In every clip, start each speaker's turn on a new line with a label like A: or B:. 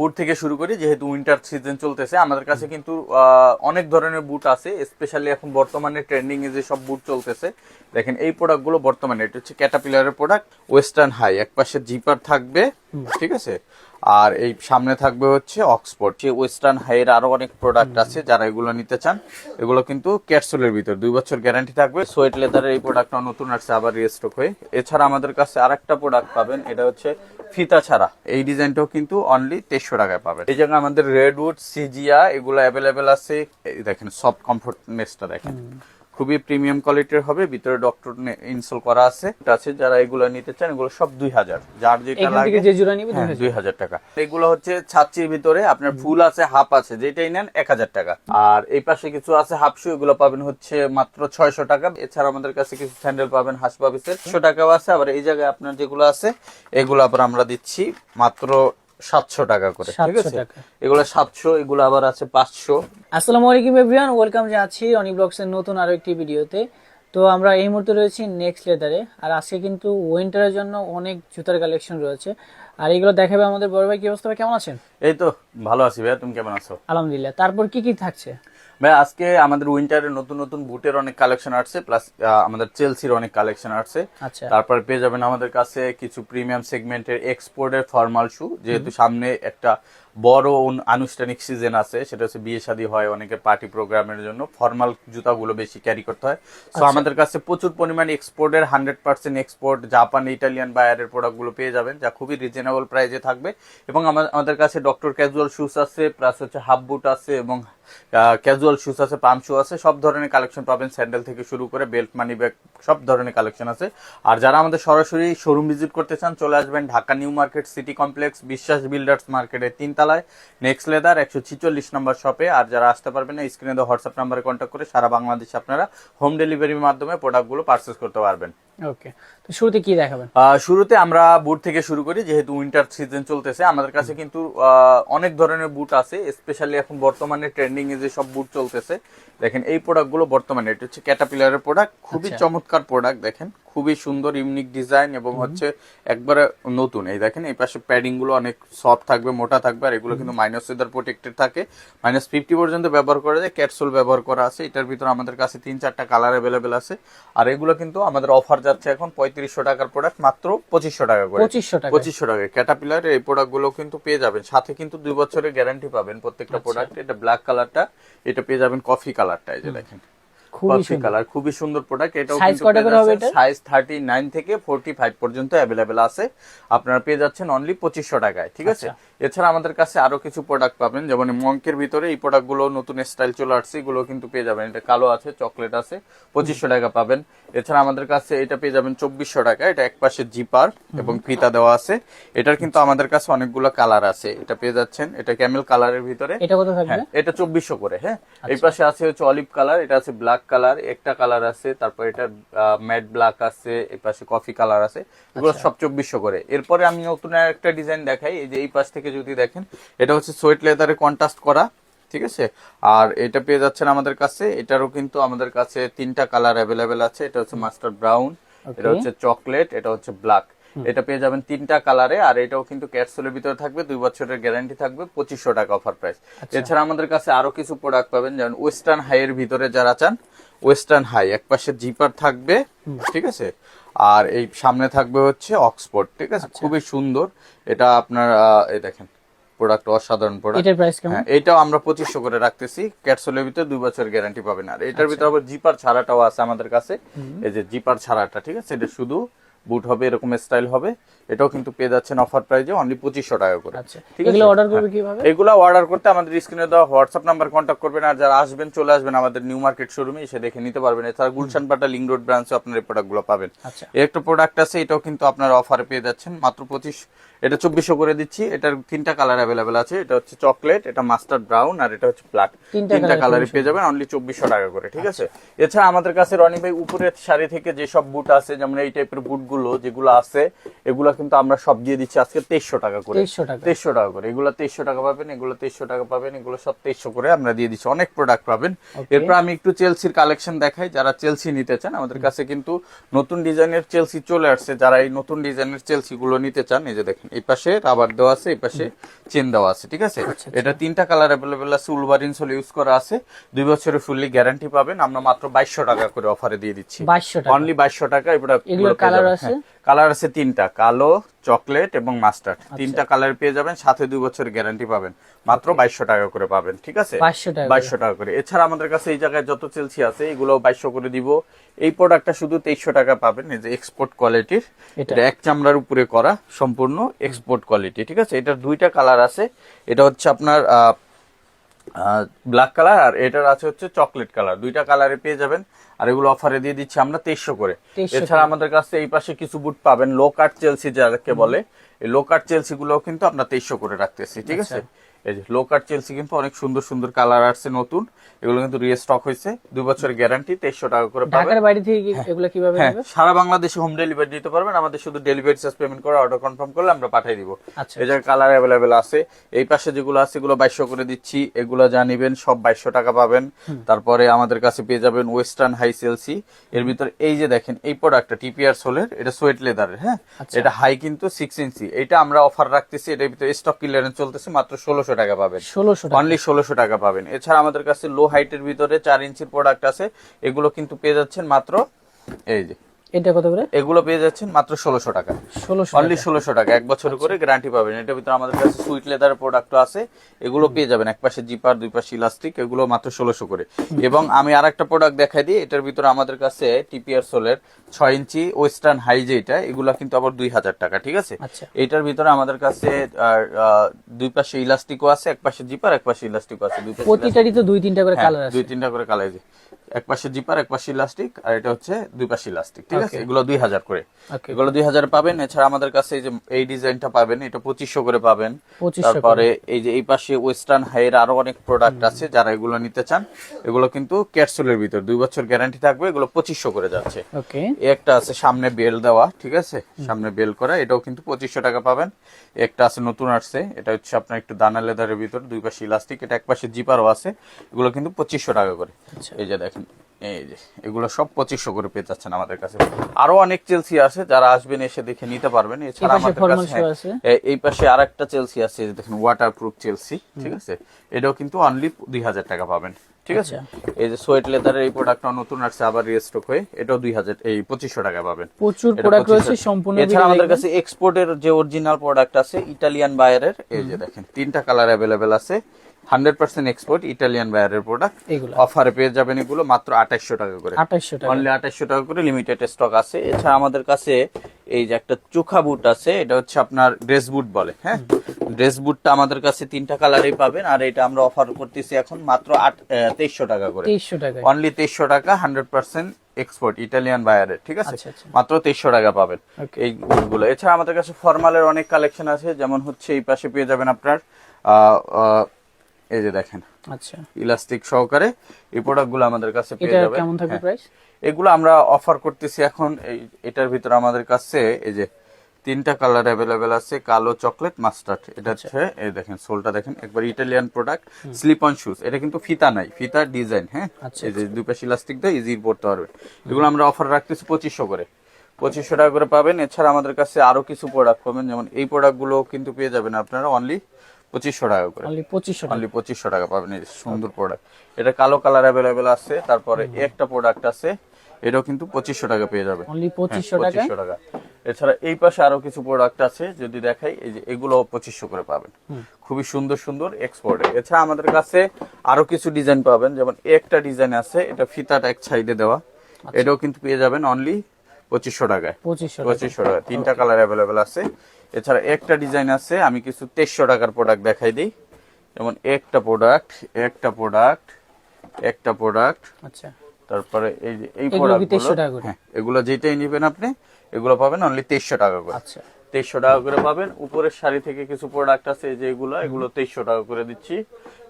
A: বুট থেকে শুরু করি যেহেতু উইন্টার সিজন চলতেছে আমাদের কাছে কিন্তু অনেক ধরনের বুট আছে স্পেশালি এখন বর্তমানে ট্রেন্ডিং এ যে সব বুট চলতেছে দেখেন এই প্রোডাক্টগুলো বর্তমানে এটা হচ্ছে ক্যাটাপিলারের প্রোডাক্ট ওয়েস্টার্ন হাই এক পাশে জিপার থাকবে ঠিক আছে? আর এই সামনে থাকবে হচ্ছে অক্সফোর্ড যে ওয়েস্টার্ন হাইয়ের আরও অনেক প্রোডাক্ট আছে যারা এগুলো নিতে চান এগুলো কিন্তু ক্যাটসোলের ভিতর দুই বছর গ্যারান্টি থাকবে সোয়েট লেদারের এই প্রোডাক্টটা নতুন আসছে আবার রিস্টক হয়ে। এছাড়া আমাদের কাছে আরেকটা প্রোডাক্ট পাবেন এটা হচ্ছে ফিতা ছাড়া। এই ডিজাইনটাও কিন্তু অনলি তেইশশো টাকায় পাবেন। এই জায়গায় আমাদের রেডউড সিজিয়া এগুলো অ্যাভেলেবেল আছে। দেখেন সফট কমফোর্টনেসটা দেখেন। খুবই প্রিমিয়াম কোয়ালিটির হবে ভিতরে ডক্টর ইনস্টল করা আছে। আছে যারা এগুলো নিতে চান এগুলো সব দুই হাজার। যার যেটা লাগে
B: যে জোড়া নিবে
A: হ্যাঁ, দুই হাজার। টাকা। এগুলো হচ্ছে ছাত্রীর ভিতরে আপনার ফুল আছে হাফ আছে যেটাই নেন এক হাজার টাকা। আর এই পাশে কিছু আছে হাফ শু এগুলো পাবেন হচ্ছে মাত্র ছয়শো টাকা। এছাড়া আমাদের কাছে কিছু স্যান্ডেল পাবেন হাঁস পাবিসের একশো টাকাও আছে আবার এই জায়গায় আপনার যেগুলো আছে এগুলো আবার আমরা দিচ্ছি মাত্র সাতশো টাকা করে ঠিক আছে? এগুলো সাতশো এগুলো আবার আছে পাঁচশো।
B: আসসালামু আলাইকুম এভরিওয়ান ওয়েলকাম জানাচ্ছি রনি ব্লগস এর নতুন আরও একটি ভিডিওতে। তো আমরা এই মুহূর্তে রয়েছি নেক্সট লেদারে আর আজকে কিন্তু উইন্টারের জন্য অনেক জুতার কালেকশন রয়েছে। আর এগুলো দেখাবে আমাদের বড় ভাই। কি অবস্থা ভাই? কেমন আছেন?
A: এই তো ভালো আছি ভাইয়া। তুমি কেমন আছো?
B: আলহামদুলিল্লাহ। তারপর কি কি থাকছে?
A: ভাই আজকে আমাদের উইন্টারের নতুন নতুন বুটের অনেক কালেকশন আসছে। প্লাস আমাদের চেলসির অনেক কালেকশন আসছে।
B: আচ্ছা।
A: তারপর পেয়ে যাবেন আমাদের কাছে কিছু প্রিমিয়াম সেগমেন্টের এক্সপোর্টের ফর্মাল শু যেহেতু সামনে একটা বড় আনুষ্ঠানিক সিজন আছে সেটা হচ্ছে বিয়ে শাদী হয় অনেকে পার্টি প্রোগ্রামের জন্য ফর্মাল জুতাগুলো বেশি ক্যারি করতে হয়। তো আমাদের কাছে প্রচুর পরিমাণে এক্সপোর্টের hundred percent export Japan Italian বায়ারের প্রোডাক্টগুলো পেয়ে যাবেন যা খুবই রিজনেবল প্রাইসে থাকবে। এবং আমাদের কাছে ডক্টর ক্যাজুয়াল শুজ আছে প্লাস হচ্ছে হাফ বুট আছে এবং ক্যাজুয়াল শুজ আছে পাম্প শু আছে সব ধরনের কালেকশন পাবেন স্যান্ডেল থেকে শুরু করে বেল্ট মানি ব্যাগ সব ধরনের কালেকশন আছে। আর যারা আমাদের সরাসরি শোরুম ভিজিট করতে চান চলে আসবেন Dhaka New Market City Complex Biswas Builders মার্কেটের তিনতলায় নেক্সট লেদার, একশো ছিচল্লিশ নম্বর শপে আর যারা আসতে পারবেন না স্ক্রিনে দেওয়া হোয়াটসঅ্যাপ নাম্বারে কন্ট্যাক্ট করে সারা বাংলাদেশে আপনারা হোম ডেলিভারির মাধ্যমে প্রোডাক্টগুলো পারচেস করতে পারবেন।
B: ওকে তো শুরুতে কি দেখাবেন?
A: শুরুতে আমরা বুট থেকে শুরু করি যেহেতু উইন্টার সিজন চলতেছে। আমাদের কাছে কিন্তু অনেক ধরনের বুট আছে স্পেশালি এখন বর্তমানে ট্রেন্ডিং এ যে সব বুট চলতেছে। দেখেন এই প্রোডাক্টগুলো বর্তমানে এটা হচ্ছে ক্যাটাপিলারের প্রোডাক্ট খুবই
B: আচ্ছা।
A: চমৎকার প্রোডাক্ট দেখেন। খুবই সুন্দর ইউনিক ডিজাইন এবং হচ্ছে একবারে নতুন। এই দেখেন এই পাশে প্যাডিংগুলো অনেক সফট থাকবে মোটা থাকবে আর এগুলো কিন্তু মাইনাস ওয়েদার প্রোটেক্টেড থাকে। মাইনাস ফিফটি পর্যন্ত ব্যবহার করা যায় ক্যাপসুল ব্যবহার করা আছে। এটার ভিতরে আমাদের কাছে তিন চারটা কালার অ্যাভেলেবেল আছে। আর এগুলো কিন্তু আমাদের অফার যাচ্ছে এখন পঁয়ত্রিশশো টাকার প্রোডাক্ট মাত্র পঁচিশশো টাকা করে।
B: পঁচিশশো টাকা।
A: পঁচিশশো টাকা। ক্যাটাপিলার এই প্রোডাক্টগুলো কিন্তু পেয়ে যাবেন। সাথে কিন্তু দুই বছরের গ্যারান্টি পাবেন প্রত্যেকটা
B: আচ্ছা।
A: প্রোডাক্ট এটা ব্ল্যাক কালারটা এটা পেয়ে যাবেন কফি কালারটা এই যে দেখেন। কফি কালার খুবই সুন্দর প্রোডাক্ট এটাও
B: করে হবে?
A: সাইজ থেকে পর্যন্ত আছে। আপনারা পেয়ে যাচ্ছেন অনলি টাকায় ঠিক আছে?
B: আচ্ছা।
A: এছাড়া আমাদের কাছে আরও কিছু প্রোডাক্ট পাবেন যেমন মঙ্কের ভিতরে এই নতুন স্টাইল চলে আসছে এগুলো কিন্তু পেয়ে যাবেন। এটা কালো আছে চকলেট আছে টাকা পাবেন। এছাড়া আমাদের কাছে এটা পেয়ে যাবেন চব্বিশশো টাকা এটা এক পাশে জিপার এবং ফিতা দেওয়া আছে। এটার কিন্তু আমাদের কাছে অনেকগুলো কালার আছে এটা পেয়ে যাচ্ছেন। এটা ক্যামেল কালারের ভিতরে।
B: এটা কত থাকবে?
A: হ্যাঁ এটা চব্বিশশো করে হ্যাঁ। এই পাশে আছে হচ্ছে অলিভ কালার এটা আছে ব্ল্যাক কালার একটা কালার আছে তারপর এটা ম্যাট ব্ল্যাক আছে এই পাশে কফি কালার আছে। এগুলো সব চব্বিশশো করে। এরপরে আমি নতুন একটা ডিজাইন দেখাই এই যে এই পাশ থেকে যদি দেখেন এটা হচ্ছে সোয়েট লেদারে কন্ট্রাস্ট করা ঠিক আছে? আর এটা পেয়ে যাচ্ছেন আমাদের কাছে এটারও কিন্তু আমাদের কাছে তিনটা কালার অ্যাভেলেবেল আছে এটা হচ্ছে মাস্টার ব্রাউন এটা হচ্ছে চকলেট এটা হচ্ছে ব্ল্যাক। এটা পেয়ে যাবেন তিনটা কালারে আর এটাও কিন্তু ক্যাপসুলের ভিতরে থাকবে দুই বছরের গ্যারান্টি থাকবে পঁচিশশো টাকা অফার প্রাইস। এছাড়া আমাদের কাছে আরও কিছু প্রোডাক্ট পাবেন যেমন ওয়েস্টার্ন হাই এর ভিতরে যারা চান ওয়েস্টার্ন হাই এক পাশে জিপার থাকবে ঠিক আছে? আর এই সামনে থাকবে হচ্ছে অক্সফোর্ড ঠিক আছে? খুবই সুন্দর। এটা আপনার এই দেখেন প্রোডাক্ট অসাধারণ প্রোডাক্ট।
B: এটার প্রাইস কেমন?
A: হ্যাঁ এটাও আমরা পঁচিশশো করে রাখতেছি। ক্যাটসোলের ভিতরে দুই বছর গ্যারান্টি পাবেন। আর এটার ভিতরে আবার জিপার ছাড়াটাও আছে আমাদের কাছে। এই যে জিপার ছাড়াটা ঠিক আছে? এটা শুধু বুট হবে এরকম স্টাইল হবে। এটাও কিন্তু পেয়ে যাচ্ছেন অফার প্রাইজে অনলি পঁচিশশো টাকা করে।
B: আচ্ছা
A: ঠিক আছে?
B: এগুলো অর্ডার করবে কীভাবে?
A: এগুলো অর্ডার করতে আমাদের স্ক্রিনে দেওয়া হোয়াটসঅ্যাপ নাম্বার কন্ট্যাক্ট করবেন আর যারা আসবেন চলে আসবেন আমাদের নিউ মার্কেট শোরুমে এসে দেখে নিতে পারবেন। এছাড়া গুলশান পাটা লিং রোড ব্রাঞ্চে আপনার এই প্রোডাক্টগুলো পাবেন।
B: আচ্ছা।
A: একটা প্রোডাক্ট আছে এটাও কিন্তু আপনার অফারে পেয়ে যাচ্ছেন মাত্র পঁচিশ এটা চব্বিশশো করে দিচ্ছি। এটার তিনটা কালার অ্যাভেলেবেল আছে এটা হচ্ছে চকলেট এটা মাস্টার্ড ব্রাউন আর এটা হচ্ছে ব্ল্যাক
B: তিনটা
A: তিনটা
B: colour
A: কালারে পেয়ে যাবেন অনলি চব্বিশশো টাকা করে ঠিক আছে? এছাড়া আমাদের কাছে রনি ভাই উপরের শাড়ি থেকে যেসব বুট আছে যেমন এই টাইপের বুট গুলো যেগুলো আছে এগুলো কিন্তু আমরা সব দিয়ে দিচ্ছি আজকে তেইশশো টাকা করে।
B: তেইশশো টাকা।
A: করে। এগুলো তেইশশো টাকা পাবেন এগুলো তেইশশো টাকা পাবেন এগুলো সব তেইশশো করে আমরা দিয়ে দিচ্ছি। অনেক প্রোডাক্ট পাবেন। এরপর আমি একটু চেলসির কালেকশন দেখাই। যারা চেলসি নিতে চান আমাদের কাছে কিন্তু নতুন ডিজাইনের চেলসি চলে আসছে। যারা এই নতুন ডিজাইনের চেলসি গুলো নিতে চান এই যে দেখেন এই পাশে রাবার দেওয়া আছে এই পাশে চেন দেওয়া আছে ঠিক আছে?
B: আচ্ছা,
A: এটা তিনটা কালার অ্যাভেলেবেল আছে উলবার ইনসোল ইউজ করা আছে। দুই বছরের ফুললি গ্যারান্টি পাবেন। আমরা মাত্র বাইশশো টাকা করে অফারে দিয়ে দিচ্ছি।
B: বাইশশো টাকা।
A: অনলি বাইশশো টাকা এগুলো
B: এগুলোর colour আছে?
A: কালার আছে তিনটা কালো চকলেট এবং মাস্টার্ড তিনটা কালার পেয়ে যাবেন সাথে দুই বছর গ্যারান্টি পাবেন। মাত্র বাইশশো টাকা করে পাবেন ঠিক আছে?
B: বাইশশো টাকা করে।
A: এছাড়া আমাদের কাছে এই জায়গায় যত চেলসি আছে এগুলো বাইশশো করে দিব। এই প্রোডাক্টটা শুধু তেইশশো টাকা পাবেন এই যে এক্সপোর্ট কোয়ালিটির
B: এটা?
A: এটা এক চামড়ার উপরে করা সম্পূর্ণ এক্সপোর্ট কোয়ালিটি ঠিক আছে? এটার দুইটা কালার আছে। এটা হচ্ছে আপনার ব্ল্যাক কালার আর এটার আছে হচ্ছে চকলেট কালার দুইটা কালারে পেয়ে যাবেন। আর এগুলো অফারে দিয়ে দিচ্ছি আমরা তেইশশো করে। এছাড়া আমাদের কাছে এই পাশে কিছু বুট পাবেন। লো কাট চেলসি যাকে বলে। এই লো কাট চেলসি গুলো কিন্তু আমরা তেইশশো করে রাখতেছি ঠিক আছে? এই যে লো কাট চেলসি কিন্তু অনেক সুন্দর সুন্দর কালার আসছে নতুন। এগুলো কিন্তু রিস্টক হয়েছে। দুই বছরের গ্যারান্টি তেইশশো টাকা করে
B: ঢাকার বাইরে থেকে এগুলো কীভাবে
A: হ্যাঁ সারা বাংলাদেশে হোম ডেলিভারি দিতে পারবেন। আমাদের শুধু ডেলিভারি চার্জ পেমেন্ট করে অর্ডার কনফার্ম করলে আমরা পাঠিয়ে দিব।
B: আচ্ছা।
A: এই জায়গায় কালার অ্যাভেলেবেল আছে। এই পাশে যেগুলো আছে এগুলো বাইশশো করে দিচ্ছি। এগুলো যা নিবেন সব বাইশশো টাকা পাবেন। তারপরে আমাদের কাছে পেয়ে যাবেন ওয়েস্টার্ন হাই সেলসি এর ভিতর এই যে দেখেন এই প্রোডাক্টটা টিপিআর সোলের এটা সোয়েট লেদারের হ্যাঁ?
B: আচ্ছা।
A: এটা হাই কিন্তু সিক্স ইঞ্চি এটা আমরা অফার রাখতেছি। এটার ভিতরে স্টক ক্লিয়ারেন্স চলতেছে মাত্র ষোলোশো টাকা পাবেন।
B: ষোলোশো টাকা।
A: অনলি ষোলোশো টাকা পাবেন। এছাড়া আমাদের কাছে লো হাইটের ভিতরে চার ইঞ্চির প্রোডাক্ট আছে। এগুলো কিন্তু পেয়ে যাচ্ছেন মাত্র এই যে
B: এটা কত করে?
A: এগুলো পেয়ে যাচ্ছেন মাত্র ষোলোশো টাকা।
B: ষোলোশো
A: অনলি ষোলোশো টাকা এক বছর করে গ্যারান্টি পাবেন। এটার ভিতরে আমাদের কাছে সুইট প্রোডাক্ট আছে এগুলো পেয়ে যাবেন। এক পাশে জিপার দুই পাশে ইলাস্টিক এগুলো মাত্র ষোলোশো করে। এবং আমি আর একটা প্রোডাক্ট দেখাই দিই এটার ভিতরে আমাদের কাছে টিপিআর সোলের ছয় ইঞ্চি ওয়েস্টার্ন হাই যেটা এগুলো কিন্তু আবার দুই হাজার টাকা ঠিক আছে?
B: আচ্ছা।
A: এইটার ভিতরে আমাদের কাছে দুই পাশে ইলাস্টিকও আছে এক পাশে জিপার এক পাশে ইলাস্টিকও আছে
B: প্রতিটারই তো দুই তিনটা করে
A: হ্যাঁ,
B: কালার আছে।
A: দুই তিনটা করে কালার এক পাশে জিপার এক পাশে ইলাস্টিক আর এটা হচ্ছে দুই পাশে ইলাস্টিক ঠিক আছে? এগুলো দুই হাজার করে। এগুলো দুই হাজার পাবেন। এছাড়া আমাদের কাছে এই যে এই ডিজাইনটা পাবেন এটা পঁচিশশো করে পাবেন। তারপরে এই যে এই পাশে ওয়েস্টার্ন হাইয়ের আরও অনেক প্রোডাক্ট আছে যারা এগুলো নিতে চান। এগুলো কিন্তু ক্যাপসুলের ভিতর দুই বছর গ্যারান্টি থাকবে এগুলো পঁচিশশো করে যাচ্ছে। একটা আছে সামনে বেল দেওয়া ঠিক আছে? সামনে বেল করা এটাও কিন্তু পঁচিশশো টাকা পাবেন। একটা আছে নতুন আসছে এটা হচ্ছে আপনার একটু দানা লেদারের ভিতর দুই পাশে ইলাস্টিক এটা এক পাশে জিপারও আছে এগুলো কিন্তু পঁচিশশো টাকা করে।
B: আচ্ছা।
A: এই যে দেখেন এই যে এগুলো সব পঁচিশশো করে পেয়ে যাচ্ছেন আমাদের কাছে। আরও অনেক চেলসি আছে যারা আসবেন এসে দেখে নিতে পারবেন। এছাড়া আমাদের কাছে এই পাশে আর একটা চেলসি আছে দেখেন ওয়াটার প্রুফ চেলসি ঠিক আছে? এটাও কিন্তু অনলি দুই হাজার টাকা পাবেন ঠিক আছে?
B: আচ্ছা।
A: এই যে সোয়েট লেদারের এই প্রোডাক্টটা নতুন আসছে আবার রিস্টক হয়ে এটাও দুই হাজার এই পঁচিশশো টাকা পাবেন।
B: প্রচুর প্রোডাক্ট
A: 2500
B: রয়েছে সম্পূর্ণ
A: এছাড়া আমাদের। কাছে এক্সপোর্টের যে অরিজিনাল প্রোডাক্ট আছে ইটালিয়ান বায়ারের এই যে দেখেন তিনটা কালার অ্যাভেলেবেল আছে। হান্ড্রেড পার্সেন্ট এক্সপোর্ট ইটালিয়ান বায়ারের প্রোডাক্ট
B: এগুলো।
A: অফারে পেয়ে যাবেন এগুলো মাত্র আঠাশশো টাকা করে।
B: আঠাশশো টাকা।
A: অনলি আঠাশশো টাকা করে লিমিটেড স্টক আছে। এছাড়া আমাদের কাছে এই যে একটা চোখা বুট আছে এটা হচ্ছে আপনার ড্রেস বুট বলে হ্যাঁ? ড্রেস বুটটা আমাদের কাছে তিনটা কালারেই পাবেন আর এটা আমরা অফার করতেছি এখন মাত্র আট তেইশশো টাকা করে।
B: তেইশশো টাকা
A: অনলি তেইশশো টাকা হান্ড্রেড পার্সেন্ট এক্সপোর্ট ইটালিয়ান বায়ারের ঠিক আছে?
B: আচ্ছা, আচ্ছা।
A: মাত্র তেইশশো টাকা পাবেন এই গুলো এছাড়া আমাদের কাছে ফর্মালের অনেক কালেকশন আছে যেমন হচ্ছে এই পাশে পেয়ে যাবেন আপনার আহ, এই যে দেখেন।
B: আচ্ছা।
A: ইলাস্টিক সহকারে এই প্রোডাক্টগুলো আমাদের কাছে পেয়ে যাবেন
B: কেমন থাকবে
A: হ্যাঁ।
B: প্রাইস
A: এগুলো আমরা অফার করতেছি এখন এই এটার ভিতরে আমাদের কাছে এই যে তিনটা কালার অ্যাভেলেবেল আছে কালো চকলেট মাস্টার্ড এটা
B: আচ্ছা।
A: হচ্ছে এই দেখেন সোলটা দেখেন একবার Italian product slip on shoes এটা কিন্তু ফিতা নাই ফিতার ডিজাইন হ্যাঁ?
B: আচ্ছা,
A: এই যে দুই পাশে ইলাস্টিক দিয়ে ইজি পড়তে পারবে। এগুলো আমরা অফার রাখতেছি পঁচিশশো করে। পঁচিশশো টাকা করে পাবেন। এছাড়া আমাদের কাছে আরও কিছু প্রোডাক্ট পাবেন যেমন এই প্রোডাক্টগুলো কিন্তু পেয়ে যাবেন আপনারা অনলি পঁচিশশো টাকা করে।
B: পঁচিশশো
A: অনলি পঁচিশশো টাকা পাবেন সুন্দর প্রোডাক্ট এটা কালো কালার অ্যাভেলেবেল আছে তারপরে একটা প্রোডাক্ট আছে এটাও কিন্তু পঁচিশশো টাকা পেয়ে যাবে।
B: অনলি পঁচিশশো টাকা?
A: এছাড়া এই পাশে আরও কিছু প্রোডাক্ট আছে যদি দেখাই এই যে এগুলো পঁচিশশো করে পাবেন। খুবই সুন্দর সুন্দর এক্সপোর্ট এছাড়া আমাদের কাছে আরও কিছু ডিজাইন পাবেন যেমন একটা ডিজাইন আছে এটা ফিতাটা এক সাইডে দেওয়া।
B: আচ্ছা।
A: এটাও কিন্তু পেয়ে যাবেন অনলি পঁচিশশো টাকায়।
B: পঁচিশশো টাকা।
A: পঁচিশশো টাকা তিনটা কালার অ্যাভেলেবেল আছে। এছাড়া একটা ডিজাইন আছে আমি কিছু তেইশশো টাকার প্রোডাক্ট দেখাই দিই। যেমন একটা প্রোডাক্ট একটা প্রোডাক্ট একটা প্রোডাক্ট
B: আচ্ছা।
A: তারপরে এই যে এই
B: এগুলো
A: প্রোডাক্ট
B: 2300 করে?
A: হ্যাঁ এগুলো যেটাই নেবেন আপনি এগুলো পাবেন অনলি তেইশশো টাকা করে।
B: আচ্ছা।
A: তেইশশো টাকা করে পাবেন। উপরের শাড়ি থেকে কিছু প্রোডাক্ট আছে এই যে এগুলো এগুলো তেইশশো টাকা করে দিচ্ছি।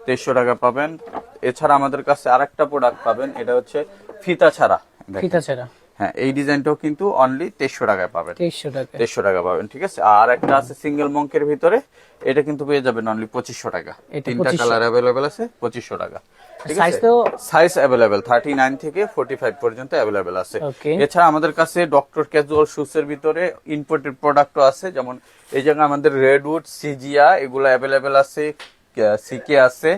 A: তেইশশো টাকা পাবেন। এছাড়া আমাদের কাছে আরেকটা প্রোডাক্ট পাবেন এটা হচ্ছে ফিতা ছাড়া।
B: ফিতা ছাড়া।
A: হ্যাঁ এই ডিজাইনটাও কিন্তু অনলি তেইশশো টাকায় পাবেন।
B: তেইশশো টাকা
A: তেইশশো টাকা পাবেন ঠিক আছে? আর একটা আছে সিঙ্গেল মঙ্কের ভিতরে এটা কিন্তু পেয়ে যাবেন অনলি পঁচিশশো টাকা। তিনটা কালার অ্যাভেলেবেল আছে পঁচিশশো টাকা। সাইজ অ্যাভেলেবেল থার্টি নাইন থেকে ফোর্টি ফাইভ পর্যন্ত অ্যাভেলেবেল আছে। এছাড়া আমাদের কাছে ডক্টর ক্যাজুয়াল শুজ এর ভিতরে ইম্পোর্টেড প্রোডাক্টও আছে যেমন এই জায়গায় আমাদের রেডউড সিজিয়া এগুলো অ্যাভেলেবেল আছে সিকে আছে।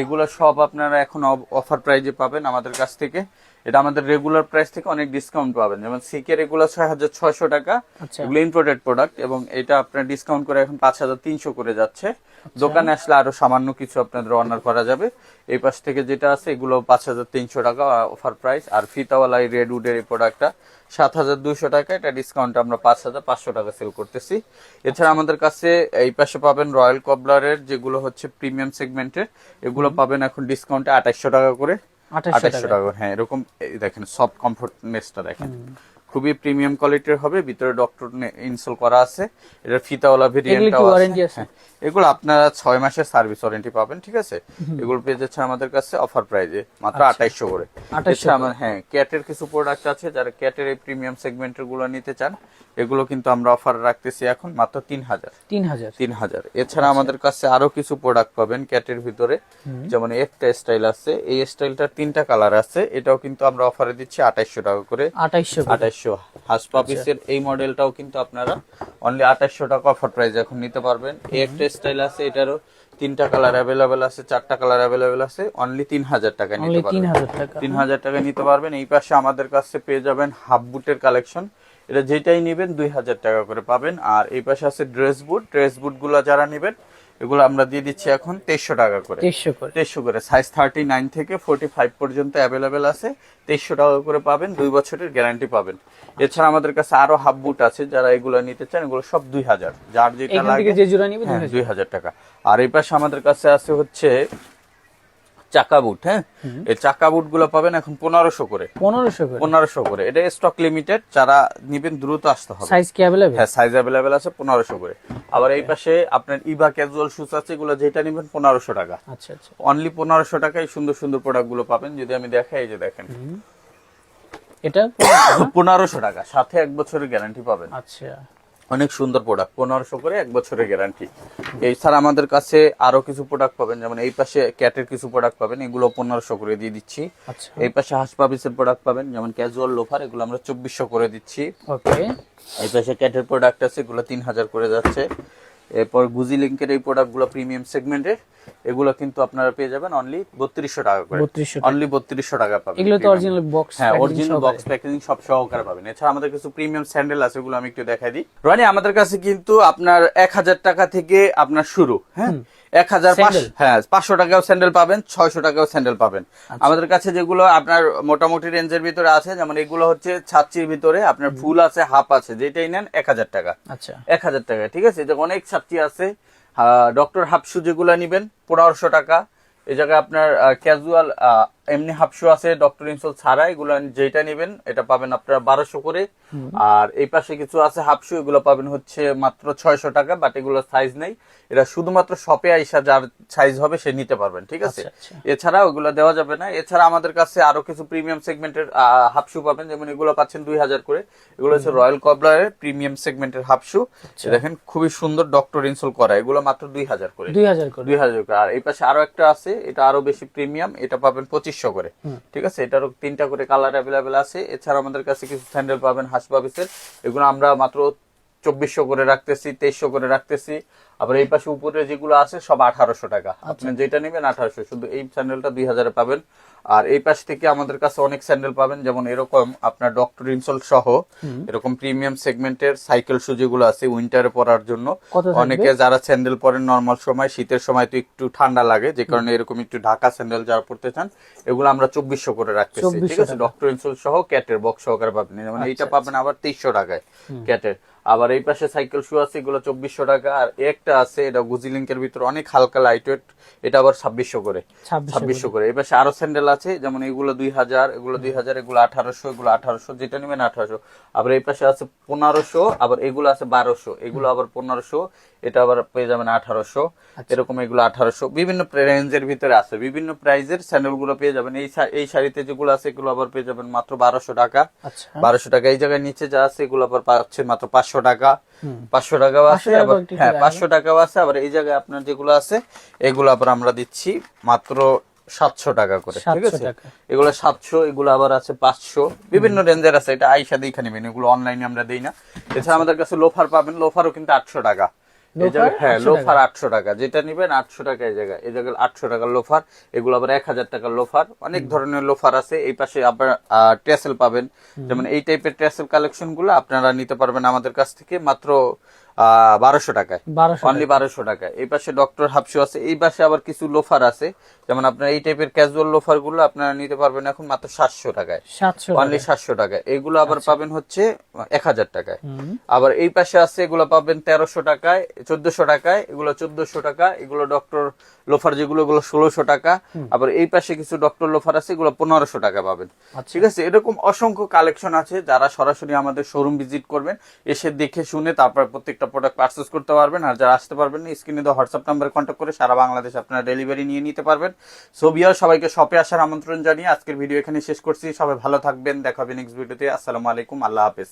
A: এগুলো সব আপনারা এখন অফার প্রাইজে পাবেন আমাদের কাছ থেকে। এটা আমাদের রেগুলার প্রাইস থেকে অনেক ডিসকাউন্ট পাবেন। যেমন সিকে রেগুলার ছয় হাজার ছয়শো টাকা
B: আচ্ছা।
A: এগুলো ইম্পোর্টেড প্রোডাক্ট এবং এটা আপনার ডিসকাউন্ট করে এখন পাঁচ হাজার তিনশো করে যাচ্ছে। দোকানে আসলে আরও সামান্য কিছু আপনাদের অনার করা যাবে। এই পাশ থেকে যেটা আছে এগুলো পাঁচ হাজার তিনশো টাকা অফার প্রাইস আর ফিতাওয়ালা এই রেড উডের এই প্রোডাক্টটা সাত হাজার দুইশো টাকা। এটা ডিসকাউন্ট আমরা পাঁচ হাজার পাঁচশো টাকা সেল করতেছি। এছাড়া আমাদের কাছে এই পাশে পাবেন রয়্যাল কবলারের যেগুলো হচ্ছে প্রিমিয়াম সেগমেন্টের এগুলো পাবেন এখন ডিসকাউন্টে আঠাশশো টাকা করে।
B: 2800
A: আঠাশশো টাকা। হ্যাঁ এরকম দেখেন সফট কমফোর্টনেসটা দেখেন। খুবই প্রিমিয়াম কোয়ালিটির হবে ভিতরে ডক্টর ইনস্টল করা আছে এটা ফিতাওয়ালা
B: ভেরিয়েন্টটাও আছে।
A: হ্যাঁ, এগুলো আপনারা 6 মাসের সার্ভিস ওয়ারেন্টি পাবেন ঠিক আছে? এগুলো পেয়ে যাচ্ছে আমাদের কাছে অফার প্রাইজে মাত্র 2800 করে। আচ্ছা আমার হ্যাঁ ক্যাটের কিছু প্রোডাক্ট আছে যারা ক্যাটের এই প্রিমিয়াম সেগমেন্টেরগুলো নিতে চান এগুলো কিন্তু আমরা অফার রাখতেছি এখন মাত্র
B: 3000
A: 3000 3000 এছাড়া আমাদের কাছে আরও কিছু প্রোডাক্ট পাবেন ক্যাটের ভিতরে যেমন একটা স্টাইল আছে এই স্টাইলটার তিনটা কালার আছে এটাও কিন্তু আমরা অফারে দিচ্ছি 2800 টাকা করে।
B: 2800
A: 28 আঠাশশো হাসপা পিসের এই মডেলটাও কিন্তু আপনারা অনলি আঠাশশো টাকা অফার প্রাইস এখন নিতে পারবেন। এই স্টাইল আছে এটারও তিনটা কালার অ্যাভেলেবেল আছে চারটা কালার অ্যাভেলেবেল আছে অনলি তিন হাজার টাকা নিতে পারবেন। তিন হাজার টাকা নিতে পারবেন। এই পাশে আমাদের কাছে পেয়ে যাবেন হাফ বুটের কালেকশন এটা যেটাই নেবেন দুই হাজার টাকা করে পাবেন। আর এই পাশে আছে ড্রেস বুট ড্রেস বুট বুটগুলো যারা নেবেন এগুলো আমরা দিয়ে দিচ্ছি এখন তেইশশো টাকা করে।
B: তেইশশো করে।
A: সাইজ থার্টি নাইন থেকে ফোর্টি ফাইভ পর্যন্ত অ্যাভেলেবেল আছে। তেইশশো টাকা করে পাবেন দুই বছরের গ্যারান্টি পাবেন। এছাড়া আমাদের কাছে আরও হাফ বুট আছে যারা এগুলো নিতে চান এগুলো সব দুই হাজার। যার যেটা লাগে হ্যাঁ দুই হাজার টাকা। আর এই পাশে আমাদের কাছে আছে হচ্ছে চাকা বুট হ্যাঁ? এই চাকা বুটগুলো পাবেন এখন পনেরোশো করে।
B: পনেরোশো করে?
A: পনেরোশো করে। এটা স্টক লিমিটেড যারা নিবেন দ্রুত আসতে হবে।
B: সাইজ কি অ্যাভেলেবেল
A: হ্যাঁ সাইজ অ্যাভেলেবেল আছে পনেরোশো করে। আবার এই পাশে আপনার ইভা ক্যাজুয়াল শুজ আছে এগুলো যেটা নিবেন পনেরোশো টাকা।
B: আচ্ছা আচ্ছা।
A: অনলি পনেরোশো টাকায় সুন্দর সুন্দর প্রোডাক্টগুলো পাবেন। যদি আমি দেখাই এই যে দেখেন।
B: এটা
A: পনেরোশো টাকা সাথে এক বছরের গ্যারান্টি পাবেন।
B: আচ্ছা।
A: অনেক সুন্দর প্রোডাক্ট পনেরোশো করে এক বছরের গ্যারান্টি এছাড়া আমাদের কাছে আরও কিছু প্রোডাক্ট পাবেন যেমন এই পাশে ক্যাটের কিছু প্রোডাক্ট পাবেন এগুলো পনেরোশো করে দিয়ে দিচ্ছি।
B: আচ্ছা।
A: এই পাশে হাসপাবিসের প্রোডাক্ট পাবেন যেমন ক্যাজুয়াল লোফার এগুলো আমরা চব্বিশশো করে দিচ্ছি। এই পাশে ক্যাটের প্রোডাক্ট আছে এগুলো তিন হাজার করে যাচ্ছে। এরপর গুজি লিঙ্কের এই প্রোডাক্টগুলো প্রিমিয়াম সেগমেন্টের এগুলো কিন্তু আপনারা পেয়ে যাবেন অনলি বত্রিশশো টাকা করে। অনলি বত্রিশশো টাকা পাবেন
B: এগুলো তো অরিজিনাল বক্স
A: হ্যাঁ অরিজিনাল বক্স প্যাকেজিং সব সহকারে পাবেন। এছাড়া আমাদের কিছু প্রিমিয়াম স্যান্ডেল আছে ওগুলো আমি একটু দেখাই দিই। রনি আমাদের কাছে কিন্তু আপনার এক হাজার টাকা থেকে আপনার শুরু হ্যাঁ? এক হাজার হ্যাঁ পাঁচশো টাকাও স্যান্ডেল পাবেন ছয়শো টাকাও স্যান্ডেল পাবেন। আমাদের কাছে যেগুলো আপনার মোটামুটি রেঞ্জের ভিতরে আছে যেমন এগুলো হচ্ছে ছাত্রীর ভিতরে আপনার ফুল আছে হাফ আছে যেটাই নেন এক হাজার টাকা।
B: আচ্ছা।
A: এক হাজার টাকা ঠিক আছে? যে অনেক ছাত্রী আছে ডক্টর হাফসু যেগুলো নিবেন পনেরোশো টাকা। এই জায়গায় আপনার ক্যাজুয়াল এমনি হাফশু আছে ডক্টর ইনসোল ছাড়া এগুলো যেটা নেবেন এটা পাবেন আপনার বারোশো করে। আর এই পাশে কিছু আছে হাফশু এগুলো পাবেন হচ্ছে মাত্র ছয়শো টাকা বাট এগুলো সাইজ নেই। এটা শুধুমাত্র শপে আইসা যার সাইজ হবে সে নিতে পারবেন ঠিক আছে?
B: আচ্ছা, আচ্ছা।
A: এছাড়া ওগুলো দেওয়া যাবে না। এছাড়া আমাদের কাছে আরও কিছু প্রিমিয়াম সেগমেন্টের হাফ শু পাবেন যেমন এগুলো পাচ্ছেন দুই হাজার করে। এগুলো হচ্ছে রয়্যাল কবলারের প্রিমিয়াম সেগমেন্টের হাফ শু দেখেন খুবই সুন্দর ডক্টর ইনসোল করা। এগুলো মাত্র দুই হাজার করে।
B: দুই হাজার করে।
A: দুই হাজার করে। আর এই পাশে আরও একটা আছে এটা আরও বেশি প্রিমিয়াম এটা পাবেন পঁচিশশো করে। ঠিক আছে? এটারও তিনটা করে কালার অ্যাভেলেবেল আছে। এছাড়া আমাদের কাছে কিছু স্যান্ডেল পাবেন হাসবাবিসের এগুলো আমরা মাত্র চব্বিশশো করে রাখতেছি তেইশশো করে রাখতেছি। আবার এই পাশে উপরে যেগুলো আছে সব আঠারোশো টাকা। আপনি যেটা নেবেন আঠারোশো। শুধু এই স্যান্ডেলটা দুই হাজারে পাবেন। আর এই পাশ থেকে আমাদের কাছে অনেক স্যান্ডেল পাবেন যেমন এরকম আপনার ডক্টর ইনসোল সহ এরকম প্রিমিয়াম সেগমেন্টের সাইকেল শু যেগুলো আছে উইন্টারে পরার জন্য। অনেকে যারা স্যান্ডেল পরেন নর্মাল সময় শীতের সময় তো একটু ঠান্ডা লাগে যে কারণে এরকম একটু ঢাকা স্যান্ডেল যারা পড়তে চান এগুলো আমরা চব্বিশশো করে রাখতেছি।
B: 2400
A: ঠিক আছে? ডক্টর ইনসোল সহ ক্যাটের বক্স সহকারে পাবেন। যেমন এইটা পাবেন আবার তেইশশো টাকায় ক্যাটের আবার এই পাশে সাইকেল শু আছে এগুলো চব্বিশশো টাকা। আর একটা আরেকটা আছে এটা গুজি লিঙ্কের ভিতরে অনেক হালকা লাইট ওয়েট এটা আবার ছাব্বিশশো করে। ছাব্বিশশো করে। এবার আরও স্যান্ডেল আছে যেমন এগুলো দুই হাজার এগুলো দুই হাজার এগুলো আঠারোশো এগুলো আঠারোশো যেটা নেবেন আঠারোশো। আবার এই পাশে আছে পনেরোশো আবার এগুলো আছে বারোশো এগুলো আবার পনেরোশো এটা আবার পেয়ে যাবেন আঠারোশো। এরকম এগুলো আঠারোশো। বিভিন্ন রেঞ্জের ভিতরে আছে বিভিন্ন প্রাইজের স্যান্ডেলগুলো পেয়ে যাবেন। এই এই শাড়িতে যেগুলো আছে এগুলো আবার পেয়ে যাবেন মাত্র বারোশো টাকা।
B: আচ্ছা।
A: বারোশো টাকা এই জায়গায় নিচে যা আছে এগুলো আবার পাচ্ছে মাত্র পাঁচশো টাকা। পাঁচশো টাকাও আছে
B: টাকা
A: আবার হ্যাঁ
B: একটু
A: পাঁচশো টাকাও আছে আবার এই জায়গায় আপনার যেগুলো আছে এগুলো আবার আমরা দিচ্ছি মাত্র সাতশো টাকা করে ঠিক আছে? এগুলো সাতশো এগুলো আবার আছে পাঁচশো বিভিন্ন রেঞ্জের আছে এটা আইসা দেখে নেবেন এগুলো অনলাইনে আমরা দেই না। এছাড়া আমাদের কাছে লোফার পাবেন লোফারও কিন্তু আটশো টাকা। এই জায়গায়
B: লোফার
A: হ্যাঁ লোফার আটশো টাকা যেটা নিবেন আটশো টাকা এই জায়গায়। এই জায়গায় আটশো টাকার লোফার এগুলো আবার এক হাজার টাকার লোফার অনেক ধরনের লোফার আছে এই পাশে আপনার ট্রেসেল পাবেন। যেমন এই টাইপের ট্রেসেল কালেকশনগুলো আপনারা নিতে পারবেন আমাদের কাছ থেকে মাত্র বারোশো টাকায়। অনলি বারোশো টাকা এই পাশে ডক্টর হাফসু আছে। এই পাশে আবার কিছু লোফার আছে। যেমন আপনার এই টাইপের ক্যাজুয়াল লোফারগুলো আপনারা নিতে পারবেন এখন মাত্র সাতশো টাকায়।
B: সাতশো
A: অনলি সাতশো টাকায়। এইগুলো আবার পাবেন হচ্ছে এক হাজার টাকায়। আবার এই পাশে আছে এগুলো পাবেন তেরোশো টাকায় চোদ্দশো টাকায় এগুলো চোদ্দশো টাকা এগুলো ডক্টর লোফার যেগুলো এগুলো ষোলোশো টাকা। আবার এই পাশে কিছু ডক্টর লোফার আছে এগুলো পনেরোশো টাকা পাবেন। ঠিক আছে? এরকম অসংখ্য কালেকশন আছে। যারা সরাসরি আমাদের শোরুম ভিজিট করবেন এসে দেখে শুনে তারপর প্রত্যেকটা প্রোডাক্ট পারচেস করতে পারবেন আর যারা আসতে পারবেন না স্ক্রিনে দেওয়া হোয়াটসঅ্যাপ নাম্বারে কন্ট্যাক্ট করে সারা বাংলাদেশ আপনারা ডেলিভারি নিয়ে নিতে পারবেন। সো বিয়ার সবাইকে শপে আসার আমন্ত্রণ জানিয়ে আজকের ভিডিও এখানে শেষ করছি। সবাই ভালো থাকবেন, দেখা হবে নেক্সট ভিডিওতে আসসালামু আলাইকুম, আল্লাহ হাফেজ।